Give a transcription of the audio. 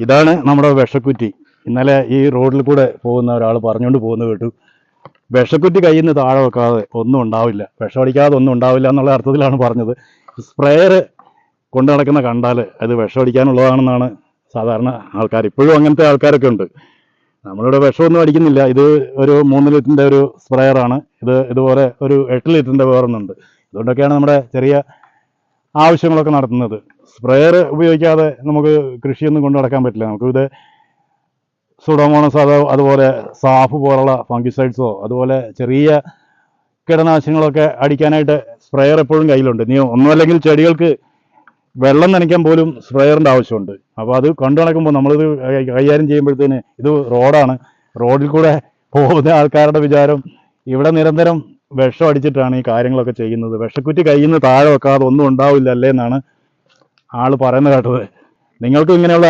ഇതാണ് നമ്മുടെ വിഷക്കുറ്റി. ഇന്നലെ ഈ റോഡിൽ കൂടെ പോകുന്ന ഒരാൾ പറഞ്ഞുകൊണ്ട് പോകുന്ന കേട്ടു. വിഷക്കുറ്റി കയ്യിൽ നിന്ന് താഴെ വെക്കാതെ ഒന്നും ഉണ്ടാവില്ല. വിഷമടിക്കാതെ ഒന്നും ഉണ്ടാവില്ല എന്നുള്ള അർത്ഥത്തിലാണ് പറഞ്ഞത്. സ്പ്രേയർ കൊണ്ടു നടക്കുന്ന കണ്ടാൽ അത് വിഷമടിക്കാനുള്ളതാണെന്നാണ് സാധാരണ ആൾക്കാർ. ഇപ്പോഴും അങ്ങനത്തെ ആൾക്കാരൊക്കെ ഉണ്ട്. നമ്മളിവിടെ വിഷമൊന്നും അടിക്കുന്നില്ല. ഇത് ഒരു മൂന്ന് ലിറ്ററിന്റെ ഒരു സ്പ്രേയറാണ്. ഇത് ഇതുപോലെ ഒരു എട്ട് ലിറ്ററിന്റെ വേറൊന്നുണ്ട്. അതുകൊണ്ടൊക്കെയാണ് നമ്മുടെ ചെറിയ ആവശ്യങ്ങളൊക്കെ നടത്തുന്നത്. സ്പ്രേയർ ഉപയോഗിക്കാതെ നമുക്ക് കൃഷിയൊന്നും കൊണ്ടു നടക്കാൻ പറ്റില്ല. നമുക്ക് ഇത് സുഡോമോണസ് അതോ അതുപോലെ സാഫ് പോലുള്ള ഫംഗിസൈഡ്സോ അതുപോലെ ചെറിയ കീടനാശിനികളൊക്കെ അടിക്കാനായിട്ട് സ്പ്രേയർ എപ്പോഴും കയ്യിലുണ്ട്. നീ ഒന്നുമല്ലെങ്കിൽ ചെടികൾക്ക് വെള്ളം നനയ്ക്കാൻ പോലും സ്പ്രേയറിന്റെ ആവശ്യമുണ്ട്. അപ്പോൾ അത് കണ്ടു നടക്കുമ്പോൾ നമ്മളിത് കൈകാര്യം ചെയ്യുമ്പോഴത്തേന് ഇത് റോഡാണ് റോഡിൽ കൂടെ പോകുന്ന ആൾക്കാരുടെ വിചാരം ഇവിടെ നിരന്തരം വിഷം അടിച്ചിട്ടാണ് ഈ കാര്യങ്ങളൊക്കെ ചെയ്യുന്നത്. വിഷക്കുറ്റി കയ്യിൽ നിന്ന് താഴെ വെക്കാതെ ഒന്നും ഉണ്ടാവില്ല അല്ലേ എന്നാണ് ആൾ പറയുന്നത് കേട്ടത്. നിങ്ങൾക്കും ഇങ്ങനെയുള്ള